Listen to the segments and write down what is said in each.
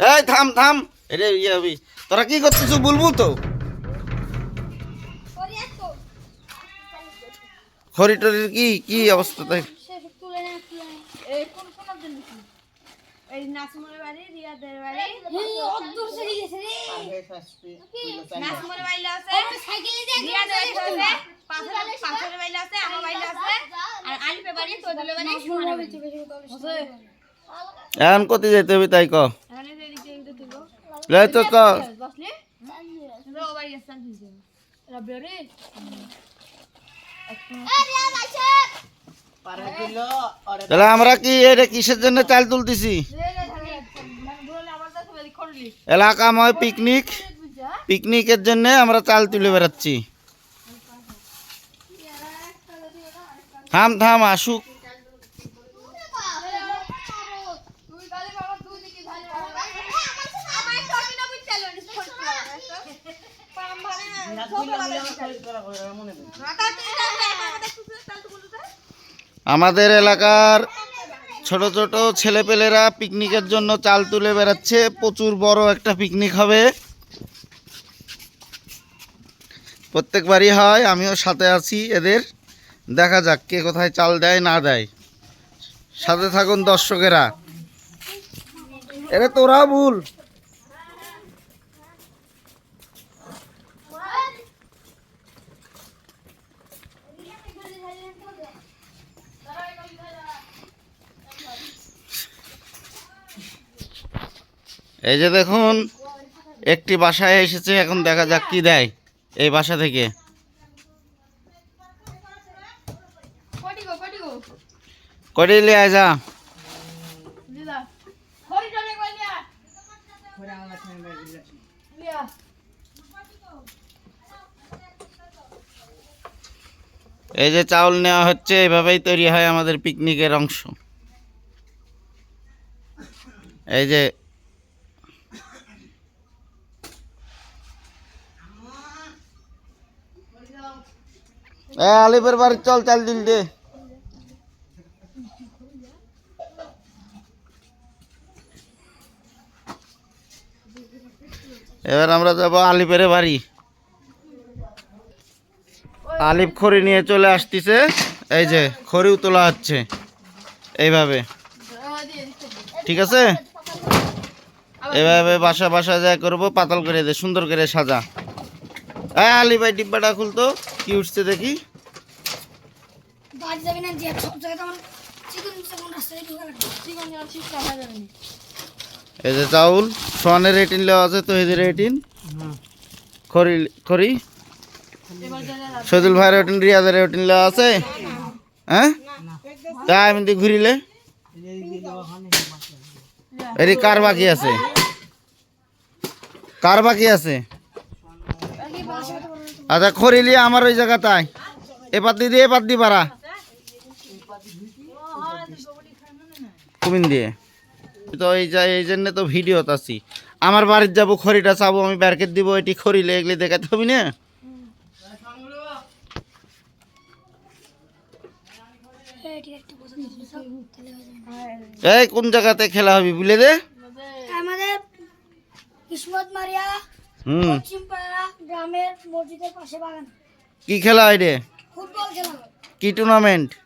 এই থাম থাম। এরে ইয়ে তোরা কি করছিস বলব তো? খড়ি টরির কি কি অবস্থা তাই? এখন কোথায় যেতে হবে তাই ক এই তো তাহলে আমরা কি এটা কিসের জন্য চাল তুলতেছি? এলাকাময় পিকনিক। পিকনিকের জন্য আমরা চাল তুলে বেড়াচ্ছি। থাম থাম, আসুক। আমাদের এলাকার ছোট ছোট ছেলেপেলেরা পিকনিকের জন্য চাল তুলে বেড়াচ্ছে। প্রচুর বড় একটা পিকনিক হবে। প্রত্যেকবারই হয়, আমিও সাথে আছি এদের। দেখা যাক কে কোথায় চাল দেয়, না দেয়। সাথে থাকুন দর্শকেরা। এরে তোরা ভুল। এই যে দেখুন, একটি বাসায় এসেছে, এখন দেখা যাক কি দেয় এই বাসা থেকে। এই যে চাউল নেওয়া হচ্ছে, এভাবেই তৈরি হয় আমাদের পিকনিকের অংশ। এই যে এ আলিপের বাড়ি চল চাল দিল দে। এবার আমরা যাব আলিপের বাড়ি। আলিপ খড়ি নিয়ে চলে আসতেছে, এই যে খড়িও তোলা হচ্ছে, এইভাবে। ঠিক আছে? এভাবে বাসা বাসা যা করব, পাতল করে দে, সুন্দর করে সাজা। হ্যাঁ আলি ভাই ডিব্বাটা খুলতো, কি উঠছে দেখি। বাড়ি যাবি না যে সব জায়গায় তো আমার চিকন চিকন রাস্তায় ঢোকা লাগবে চিকন যেন ঠিক করা যাবে না। এই যে চাউল সোয়ানের রেটিন লেওয়া আছে তো এদের রেটিন এবার যারা সজুল ভাইয়ের রেটিন রিয়াদের রেটিন লেওয়া আছে? হ্যাঁ? তাই আমি ঘুরিলে? এটি কার বাকি আছে? কার বাকি আছে? আচ্ছা খরিলি আমার ওই জায়গাটায় এ পাতি দিয়ে এ পাত দি পারা কুমিন দিয়ে। তো এই যা এই জন্য তো ভিডিও আছি আমার বাড়ির যাব খড়িটা চাবো আমি ব্যারকেট দিব এটি খড়িলে এগুলি দেখাতে হবে না? এই কোন জায়গাতে খেলা হবে বুঝলে দে। আমাদের কিসমত মারিয়া হুম। গ্রামের মসজিদের পাশে বাগান। কি খেলা হয় রে? ফুটবল খেলা কি টুর্নামেন্ট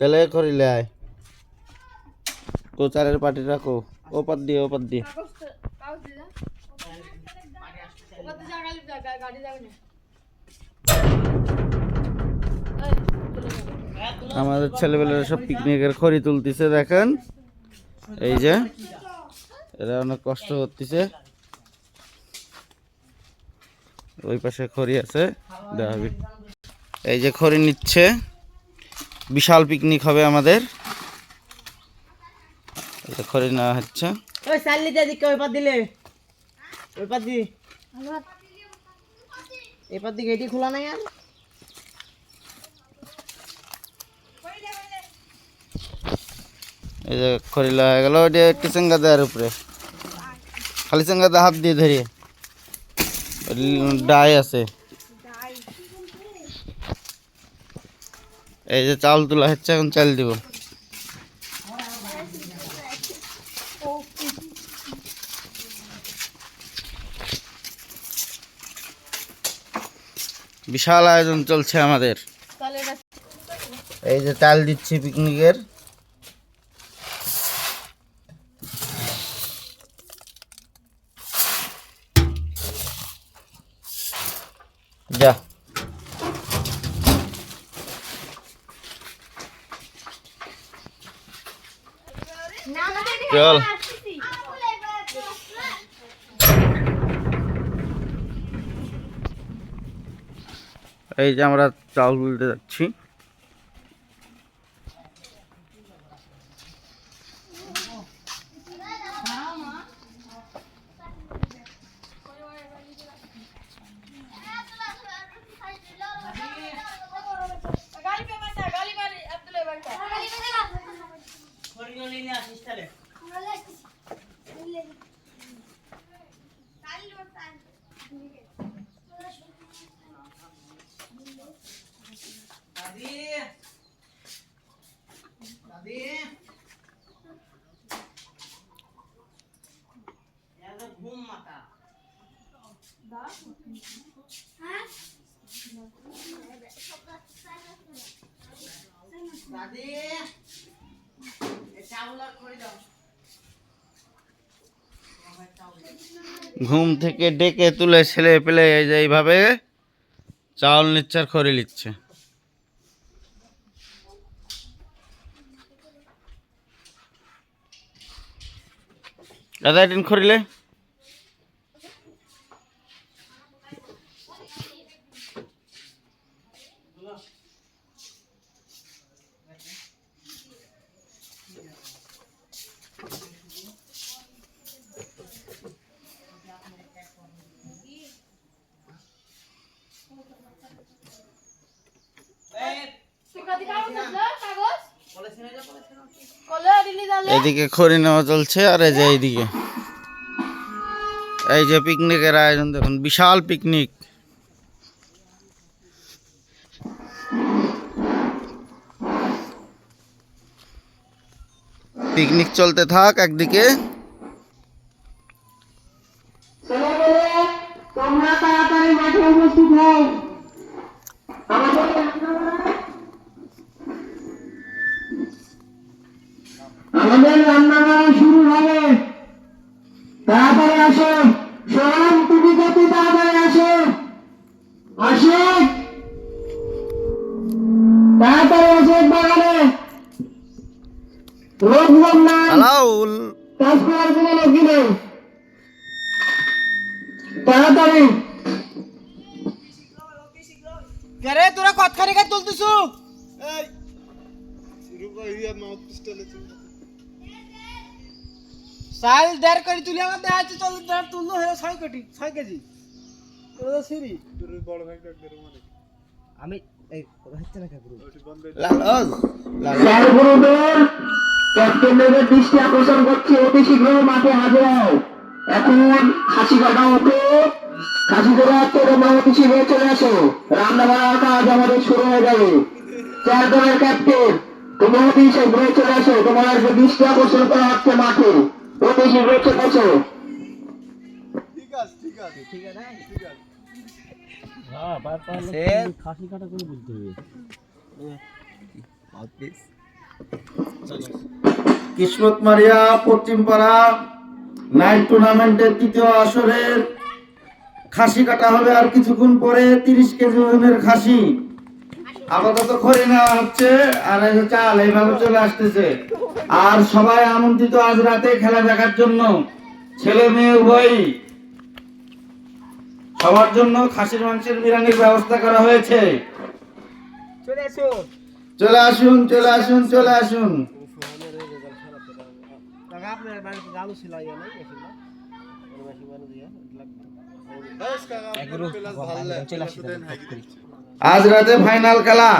তাহলে করিলে আয় কোচারের পাটি রাখো ও পাত দিয়ে ও পাত দিয়ে আমাদের ছেলেবেলারা সব পিকনিকের খড়ি তুলতেছে, দেখেন। এই যে এরা অনেক কষ্ট করতেছে। ওই পাশে খড়ি আছে হবে এই যে খড়ি নিচ্ছে। বিশাল পিকনিক হবে আমাদের। নেওয়া হচ্ছে। ওই দিকে ওই দিলে। ওই পাত দি। এই পাত দি গেটি খোলা নাই আর। এই যে খরিলা হয়ে গেল ওইটা উপরে। খালি চেঙ্গাতে হাত দিয়ে ধরি ডাই আছে। এই যে চাল তোলা হচ্ছে, এখন চাল দিব। বিশাল আয়োজন চলছে আমাদের। এই যে চাল দিচ্ছি পিকনিকের। যা। চল। এই যে আমরা চাউল তুলতে যাচ্ছি দাদি দাদি এত ঘুম মাথা দাদি এই চাউল আর করে দাও ঘুম থেকে ডেকে তুলে ছেলে পেলে এই যে এইভাবে চাউল নিচ্ছে আর খড়ি নিচ্ছে দাদা এটিন খড়িলে এদিকে খড়ি নেওয়া চলছে আর এই যে এইদিকে। এই যে পিকনিকের আয়োজন দেখুন বিশাল পিকনিক। পিকনিক চলতে থাক একদিকে। তোমরা তাড়াতাড়ি মাঠে উপস্থিত হও। আমাদের রান্না বান্না শুরু হবে। তাড়াতাড়ি আসো সোহান তুমি কত তাড়াতাড়ি আসো। আসো। তাড়াতাড়ি আসো বাগানে। কাজ করার কোনো লোকই নেই? তাড়াতাড়ি। রে তোরা কত খারি কাজ তুলতেছু চাল দেড় কোটি তুলে আমার দেখা যাচ্ছে চল্লিশ দেড় তুললো হয়ে ছয় কোটি ছয় কেজি। তোরা তো সিরি আমি এই কথা হচ্ছে না কাকুর লালজ চার গুরুদের ক্যাপ্টেনদের দৃষ্টি আকর্ষণ করছে অতি শীঘ্র মাঠে হাজির হও। এখন খাসি কাটা হতো খাসি করে আসছে তোমরা অতি শীঘ্র চলে আসো। রান্না বান্নার কাজ আমাদের শুরু হয়ে যাবে চার দলের ক্যাপ্টেন তোমরা অতি শীঘ্র চলে আসো। তোমার দৃষ্টি আকর্ষণ করা হচ্ছে মাঠে। কিসমত মারিয়া, পশ্চিমপাড়া নাইট টুর্নামেন্টের তৃতীয় আসরের খাসি কাটা হবে আর কিছুক্ষণ পরে তিরিশ কেজি ওজনের খাসি। আপাতত খড়ি নেওয়া হচ্ছে, আর চাল, এইভাবে চলে আসতেছে। আর সবাই আমন্ত্রিত আজ রাতে খেলা দেখার জন্য। ছেলে মেয়ে উভয়ই সবার জন্য খাসির মাংসের বিরিয়ানির ব্যবস্থা করা হয়েছে। চলে এসো চলে আসুন চলে আসুন চলে আসুন। আজ রাতে ফাইনাল খেলা।